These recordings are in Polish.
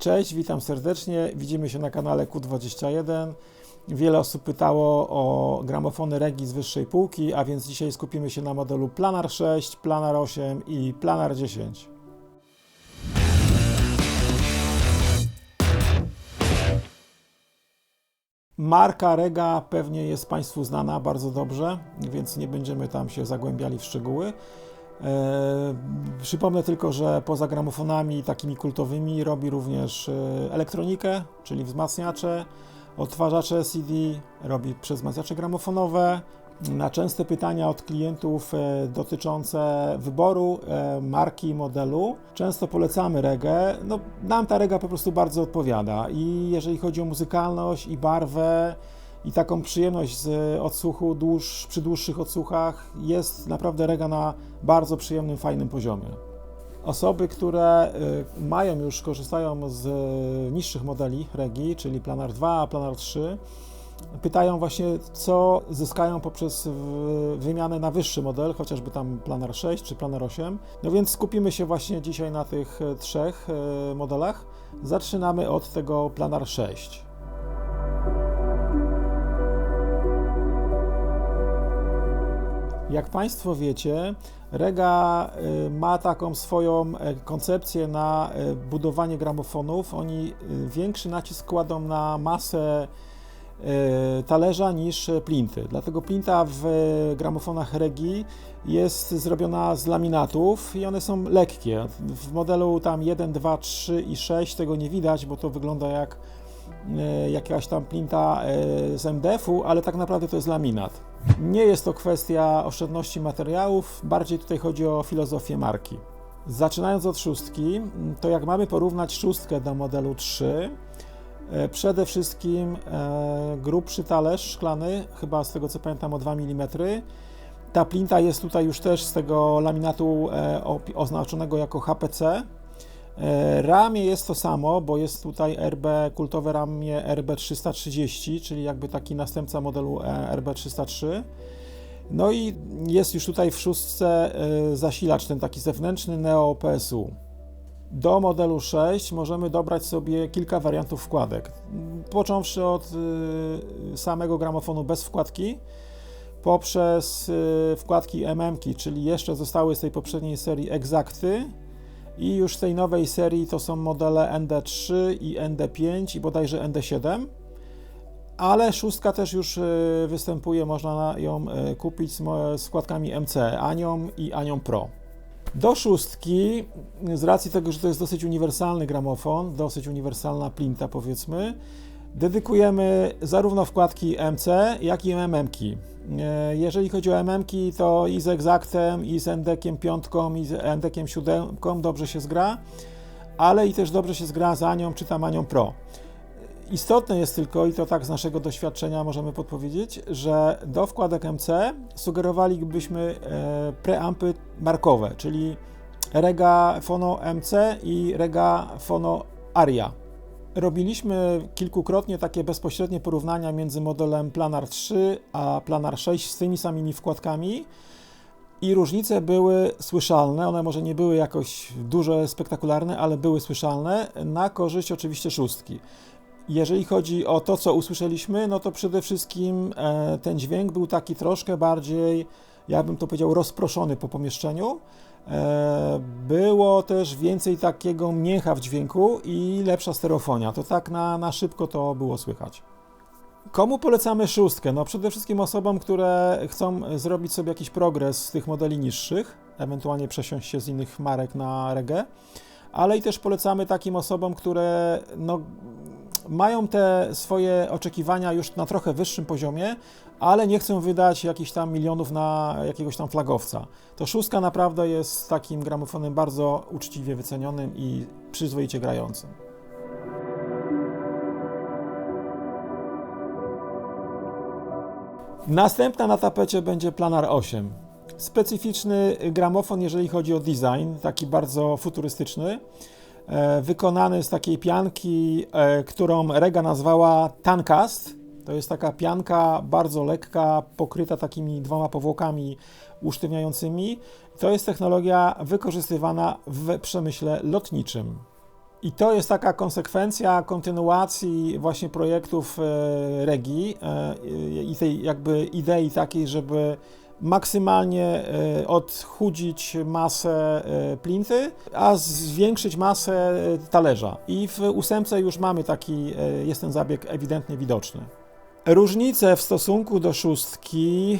Cześć, witam serdecznie. Widzimy się na kanale Q21. Wiele osób pytało o gramofony Regi z wyższej półki, a więc dzisiaj skupimy się na modelu Planar 6, Planar 8 i Planar 10. Marka Rega pewnie jest Państwu znana bardzo dobrze, więc nie będziemy tam się zagłębiali w szczegóły. E, przypomnę tylko, że poza gramofonami takimi kultowymi robi również e, elektronikę, czyli wzmacniacze, odtwarzacze CD, robi przezmacniacze gramofonowe. Na częste pytania od klientów e, dotyczące wyboru marki i modelu często polecamy regę. No, nam ta rega po prostu bardzo odpowiada i jeżeli chodzi o muzykalność i barwę, i taką przyjemność z odsłuchu dłuż, przy dłuższych odsłuchach jest naprawdę rega na bardzo przyjemnym, fajnym poziomie. Osoby, które y, mają już, korzystają z niższych modeli regi, czyli Planar 2, Planar 3, pytają właśnie, co zyskają poprzez wymianę na wyższy model, chociażby tam Planar 6 czy Planar 8. No więc skupimy się właśnie dzisiaj na tych trzech modelach. Zaczynamy od tego Planar 6. Jak Państwo wiecie, Rega y, ma taką swoją e, koncepcję na e, budowanie gramofonów. Oni y, większy nacisk kładą na masę e, talerza niż plinty. Dlatego plinta w gramofonach Regi jest zrobiona z laminatów i one są lekkie. W modelu tam 1, 2, 3 i 6 tego nie widać, bo to wygląda jak jakaś tam plinta z MDF-u, ale tak naprawdę to jest laminat. Nie jest to kwestia oszczędności materiałów, bardziej tutaj chodzi o filozofię marki. Zaczynając od szóstki, to jak mamy porównać szóstkę do modelu 3, e, przede wszystkim e, grubszy talerz szklany, chyba z tego co pamiętam o 2 mm. Ta plinta jest tutaj już też z tego laminatu e, oznaczonego jako HPC, E, ramię jest to samo, bo jest tutaj RB, kultowe ramię RB330, czyli jakby taki następca modelu e, RB303. No i jest już tutaj w szóstce e, zasilacz, ten taki zewnętrzny Neo PSU. Do modelu 6 możemy dobrać sobie kilka wariantów wkładek. Począwszy od samego gramofonu bez wkładki, poprzez wkładki MM, czyli jeszcze zostały z tej poprzedniej serii Exacty, i już z tej nowej serii to są modele ND3 i ND5 i bodajże ND7. Ale szóstka też już e, występuje, można ją e, kupić z składkami MC, Anią i Anią Pro. Do szóstki, z racji tego, że to jest dosyć uniwersalny gramofon, dosyć uniwersalna plinta powiedzmy, dedykujemy zarówno wkładki MC, jak i MM-ki. E, jeżeli chodzi o MM-ki, to i z Exactem, i z Endekiem 5, i z Endekiem 7 dobrze się zgra, ale i też dobrze się zgra z Anią czy tam Anią Pro. Istotne jest tylko, i to tak z naszego doświadczenia możemy podpowiedzieć, że do wkładek MC sugerowalibyśmy e, preampy markowe, czyli Rega Phono MC i Rega Phono Aria. Robiliśmy kilkukrotnie takie bezpośrednie porównania między modelem Planar 3 a Planar 6 z tymi samymi wkładkami i różnice były słyszalne. One może nie były jakoś dużo spektakularne, ale były słyszalne na korzyść oczywiście szóstki. Jeżeli chodzi o to, co usłyszeliśmy, no to przede wszystkim e, ten dźwięk był taki troszkę bardziej, ja bym to powiedział, rozproszony po pomieszczeniu. E, było też więcej takiego miecha w dźwięku i lepsza stereofonia. To tak na, na szybko to było słychać. Komu polecamy szóstkę? No przede wszystkim osobom, które chcą zrobić sobie jakiś progres z tych modeli niższych, ewentualnie przesiąść się z innych marek na reggae, ale i też polecamy takim osobom, które no, mają te swoje oczekiwania już na trochę wyższym poziomie, ale nie chcą wydać jakichś tam milionów na jakiegoś tam flagowca. To szóstka naprawdę jest takim gramofonem bardzo uczciwie wycenionym i przyzwoicie grającym. Następna na tapecie będzie Planar 8. Specyficzny gramofon, jeżeli chodzi o design, taki bardzo futurystyczny. E, wykonany z takiej pianki, e, którą Rega nazwała Tancast. To jest taka pianka bardzo lekka, pokryta takimi dwoma powłokami usztywniającymi. To jest technologia wykorzystywana w przemyśle lotniczym. I to jest taka konsekwencja kontynuacji właśnie projektów e, Regi i tej jakby idei takiej, żeby maksymalnie e, odchudzić masę plinty, a zwiększyć masę talerza. I w ósemce już mamy taki, jest ten zabieg ewidentnie widoczny. Różnice w stosunku do szóstki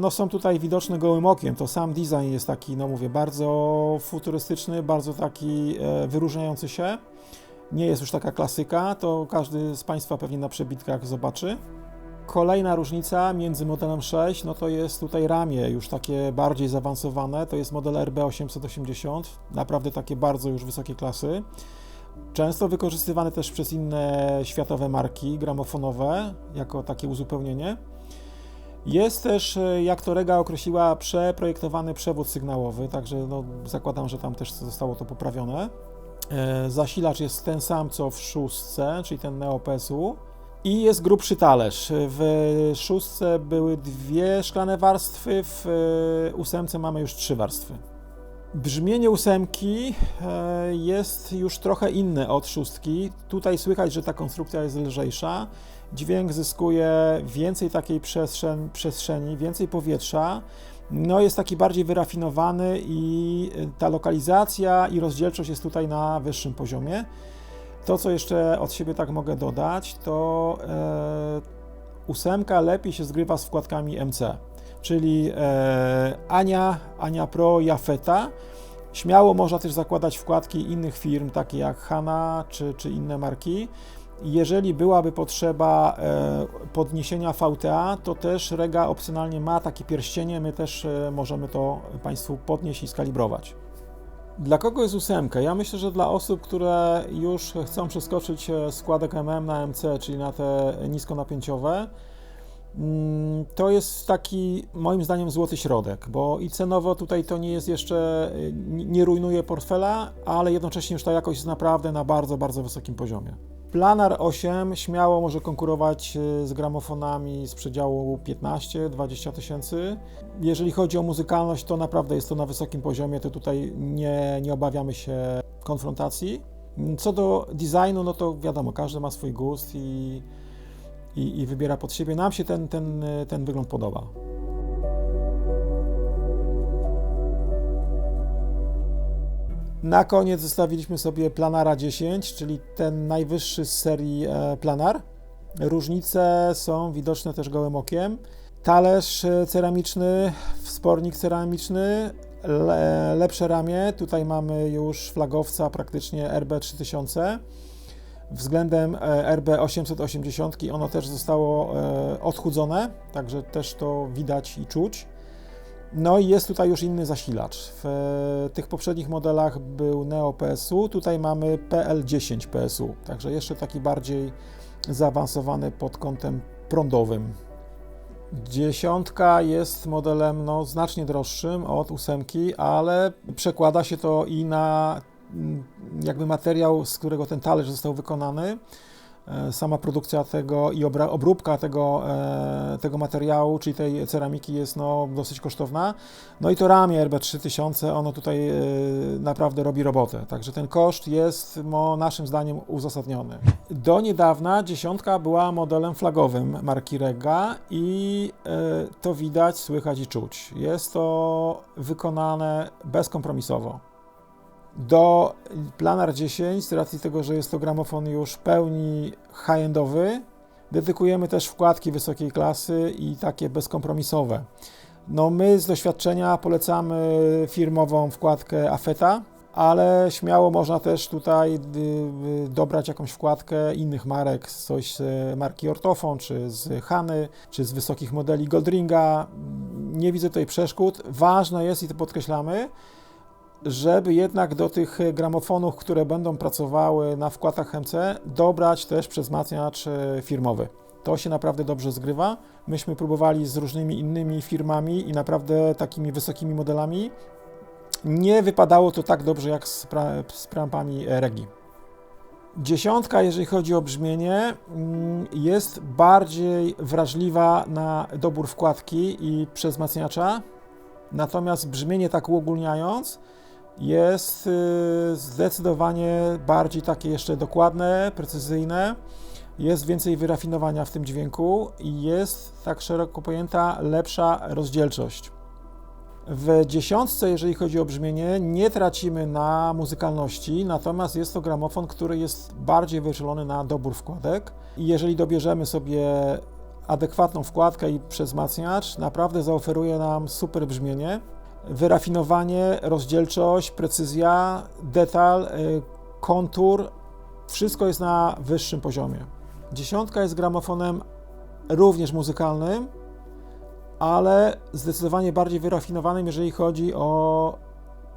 no, są tutaj widoczne gołym okiem. To sam design jest taki, no mówię, bardzo futurystyczny, bardzo taki wyróżniający się. Nie jest już taka klasyka, to każdy z Państwa pewnie na przebitkach zobaczy. Kolejna różnica między modelem 6, no to jest tutaj ramię już takie bardziej zaawansowane, to jest model RB880, naprawdę takie bardzo już wysokie klasy. Często wykorzystywane też przez inne światowe marki gramofonowe, jako takie uzupełnienie. Jest też, jak to Rega określiła, przeprojektowany przewód sygnałowy, także no, zakładam, że tam też zostało to poprawione. E, zasilacz jest ten sam co w szóstce, czyli ten Neo PSU. I jest grubszy talerz. W szóstce były dwie szklane warstwy, w ósemce mamy już trzy warstwy. Brzmienie ósemki e, jest już trochę inne od szóstki. Tutaj słychać, że ta konstrukcja jest lżejsza. Dźwięk zyskuje więcej takiej przestrzeni, przestrzeni więcej powietrza. No jest taki bardziej wyrafinowany i ta lokalizacja i rozdzielczość jest tutaj na wyższym poziomie. To, co jeszcze od siebie tak mogę dodać, to e, ósemka lepiej się zgrywa z wkładkami MC czyli e, Ania, Ania Pro, Jafeta. Śmiało można też zakładać wkładki innych firm, takie jak Hanna czy, czy inne marki. Jeżeli byłaby potrzeba e, podniesienia VTA, to też Rega opcjonalnie ma takie pierścienie, my też e, możemy to Państwu podnieść i skalibrować. Dla kogo jest ósemka? Ja myślę, że dla osób, które już chcą przeskoczyć składek MM na MC, czyli na te niskonapięciowe, Mm, to jest taki, moim zdaniem, złoty środek, bo i cenowo tutaj to nie jest jeszcze, y, nie rujnuje portfela, ale jednocześnie już ta jakość jest naprawdę na bardzo, bardzo wysokim poziomie. Planar 8 śmiało może konkurować y, z gramofonami z przedziału 15-20 tysięcy. Jeżeli chodzi o muzykalność, to naprawdę jest to na wysokim poziomie, to tutaj nie, nie obawiamy się konfrontacji. Co do designu, no to wiadomo, każdy ma swój gust i i, i wybiera pod siebie. Nam się ten, ten, ten wygląd podoba. Na koniec zostawiliśmy sobie Planara 10, czyli ten najwyższy z serii e, Planar. Różnice są widoczne też gołym okiem. Talerz e, ceramiczny, wspornik ceramiczny, le, lepsze ramię. Tutaj mamy już flagowca praktycznie RB3000 względem e, RB 880 ono też zostało odchudzone, także też to widać i czuć. No i jest tutaj już inny zasilacz. W e, tych poprzednich modelach był Neo PSU, tutaj mamy PL10 PSU, także jeszcze taki bardziej zaawansowany pod kątem prądowym. Dziesiątka jest modelem no, znacznie droższym od ósemki, ale przekłada się to i na Mm, jakby materiał, z którego ten talerz został wykonany, sama produkcja tego i obróbka tego, e, tego materiału, czyli tej ceramiki jest no, dosyć kosztowna. No i to ramię RB3000, ono tutaj e, naprawdę robi robotę, także ten koszt jest mo, naszym zdaniem uzasadniony. Do niedawna dziesiątka była modelem flagowym marki Rega i to widać, słychać i czuć. Jest to wykonane bezkompromisowo. Do Planar 10, z racji tego, że jest to gramofon już w pełni high-endowy, dedykujemy też wkładki wysokiej klasy i takie bezkompromisowe. No my z doświadczenia polecamy firmową wkładkę Afeta, ale śmiało można też tutaj y, y, dobrać jakąś wkładkę innych marek, coś z marki Ortofon, czy z Hany, czy z wysokich modeli Goldringa. Nie widzę tutaj przeszkód. Ważne jest, i to podkreślamy, żeby jednak do tych gramofonów, które będą pracowały na wkładach MC, dobrać też przezmacniacz e, firmowy. To się naprawdę dobrze zgrywa. Myśmy próbowali z różnymi innymi firmami i naprawdę takimi wysokimi modelami. Nie wypadało to tak dobrze jak z, pra z prampami Regi. Dziesiątka, jeżeli chodzi o brzmienie, mm, jest bardziej wrażliwa na dobór wkładki i przezmacniacza. Natomiast brzmienie tak uogólniając, jest y, zdecydowanie bardziej takie jeszcze dokładne, precyzyjne. Jest więcej wyrafinowania w tym dźwięku i jest tak szeroko pojęta lepsza rozdzielczość. W dziesiątce, jeżeli chodzi o brzmienie, nie tracimy na muzykalności, natomiast jest to gramofon, który jest bardziej wyczulony na dobór wkładek. I jeżeli dobierzemy sobie adekwatną wkładkę i przezmacniacz, naprawdę zaoferuje nam super brzmienie. Wyrafinowanie, rozdzielczość, precyzja, detal, y, kontur, wszystko jest na wyższym poziomie. Dziesiątka jest gramofonem również muzykalnym, ale zdecydowanie bardziej wyrafinowanym, jeżeli chodzi o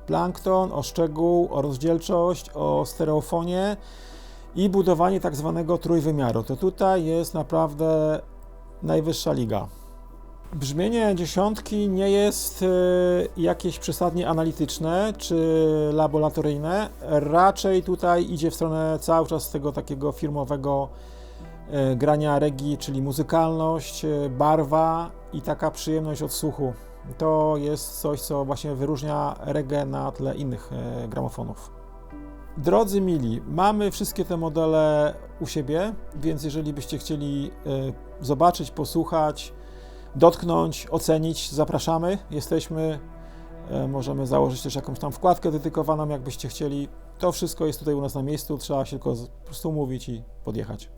plankton, o szczegół, o rozdzielczość, o stereofonię i budowanie tak zwanego trójwymiaru. To tutaj jest naprawdę najwyższa liga. Brzmienie dziesiątki nie jest y, jakieś przesadnie analityczne czy laboratoryjne. Raczej tutaj idzie w stronę cały czas tego takiego firmowego y, grania regii, czyli muzykalność, y, barwa i taka przyjemność odsłuchu. To jest coś, co właśnie wyróżnia reggae na tle innych gramofonów. Drodzy mili, mamy wszystkie te modele u siebie, więc jeżeli byście chcieli zobaczyć, posłuchać, dotknąć, ocenić, zapraszamy. Jesteśmy, e, możemy założyć też jakąś tam wkładkę dedykowaną, jakbyście chcieli. To wszystko jest tutaj u nas na miejscu, trzeba się tylko po prostu mówić i podjechać.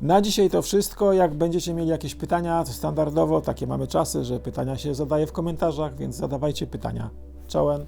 Na dzisiaj to wszystko. Jak będziecie mieli jakieś pytania, to standardowo takie mamy czasy, że pytania się zadaje w komentarzach, więc zadawajcie pytania. Czołem.